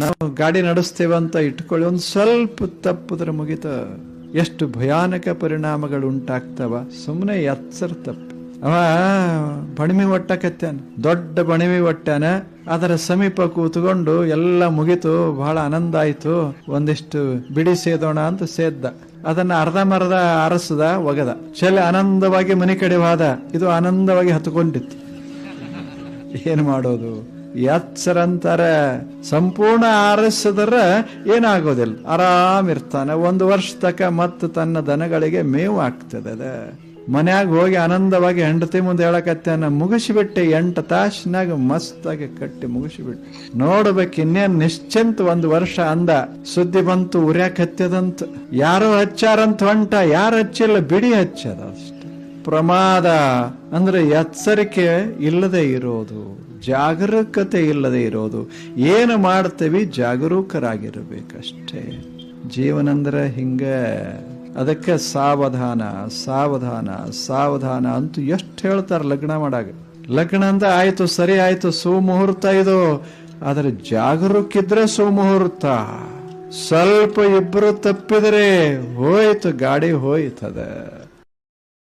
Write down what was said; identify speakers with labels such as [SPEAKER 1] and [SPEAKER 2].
[SPEAKER 1] ನಾವು ಗಾಡಿ ನಡೆಸ್ತೇವಂತ ಇಟ್ಕೊಳ್ಳಿ, ಒಂದು ಸ್ವಲ್ಪ ತಪ್ಪಿದ್ರೆ ಮುಗಿತ. ಎಷ್ಟು ಭಯಾನಕ ಪರಿಣಾಮಗಳು ಉಂಟಾಗ್ತವ ಸುಮ್ಮನೆ ಎಚ್ಚರ ತಪ್ಪು. ಅವ ಬಣಿಮೆ ಒಟ್ಟಕತ್ತಾನ ದೊಡ್ಡ ಬಣಿಮೆ ಒಟ್ಟಾನ ಅದರ ಸಮೀಪ ಕೂತ್ಕೊಂಡು ಎಲ್ಲ ಮುಗಿತು, ಬಹಳ ಆನಂದ ಆಯ್ತು. ಒಂದಿಷ್ಟು ಬಿಡಿ ಸೇದೋಣ ಅಂತ ಸೇದ್ದ. ಅದನ್ನ ಅರ್ಧ ಮರ್ಧ ಅರಸದ ಒಗದ. ಚೆಲ್ಲಿ ಆನಂದವಾಗಿ ಮನೆ ಕಡೆ ಹೋದ ಇದು ಆನಂದವಾಗಿ ಹತ್ಕೊಂಡಿತ್ತು. ಏನು ಮಾಡೋದು? ಎಚ್ಚರ ಅಂತಾರೆ ಸಂಪೂರ್ಣ ಆರಿಸಿದ್ರ ಏನಾಗೋದಿಲ್ಲ. ಆರಾಮಿರ್ತಾನೆ ಒಂದು ವರ್ಷ ತಕ ಮತ್ತೆ ತನ್ನ ದನಗಳಿಗೆ ಮೇವು ಆಗ್ತದೆ ಅದ. ಮನ್ಯಾಗ ಹೋಗಿ ಆನಂದವಾಗಿ ಹೆಂಡತಿ ಮುಂದೆ ಹೇಳಕತ್ತಾನ, ಮುಗಿಸಿಬಿಟ್ಟೆ ಎಂಟು ತಾಸಿನಾಗ ಮಸ್ತಾಗಿ ಕಟ್ಟಿ ಮುಗಿಸಿಬಿಟ್ಟೆ. ನೋಡ್ಬೇಕು, ಇನ್ನೇನು ನಿಶ್ಚಿಂತ ಒಂದು ವರ್ಷ ಅಂದ, ಸುದ್ದಿ ಬಂತು ಉರ್ಯಾಕತ್ತದಂತ ಯಾರು ಯಾರೋ ಹಚ್ಚಾರಂತ ಹೊಂಟ, ಯಾರು ಹಚ್ಚಿಲ್ಲ, ಬಿಡಿ ಹಚ್ಚದ ಅಷ್ಟೆ. ಪ್ರಮಾದ ಅಂದ್ರೆ ಎಚ್ಚರಿಕೆ ಇಲ್ಲದೆ ಇರೋದು, ಜಾಗರೂಕತೆ ಇಲ್ಲದೆ ಇರೋದು. ಏನು ಮಾಡ್ತೀವಿ? ಜಾಗರೂಕರಾಗಿರಬೇಕಷ್ಟೇ. ಜೀವನ ಅಂದ್ರೆ ಹಿಂಗೆ. ಅದಕ್ಕೆ ಸಾವಧಾನ ಸಾವಧಾನ ಸಾವಧಾನ ಅಂತೂ ಎಷ್ಟು ಹೇಳ್ತಾರೆ ಲಗ್ನ ಮಾಡಾಗ. ಲಗ್ನ ಅಂತ ಆಯಿತು, ಸರಿ ಆಯಿತು, ಸುಮುಹೂರ್ತ ಇದು. ಆದ್ರೆ ಜಾಗರೂಕಿದ್ರೆ ಸುಮುಹೂರ್ತ. ಸ್ವಲ್ಪ ಇಬ್ಬರು ತಪ್ಪಿದರೆ ಹೋಯ್ತು, ಗಾಡಿ ಹೋಯ್ತದ.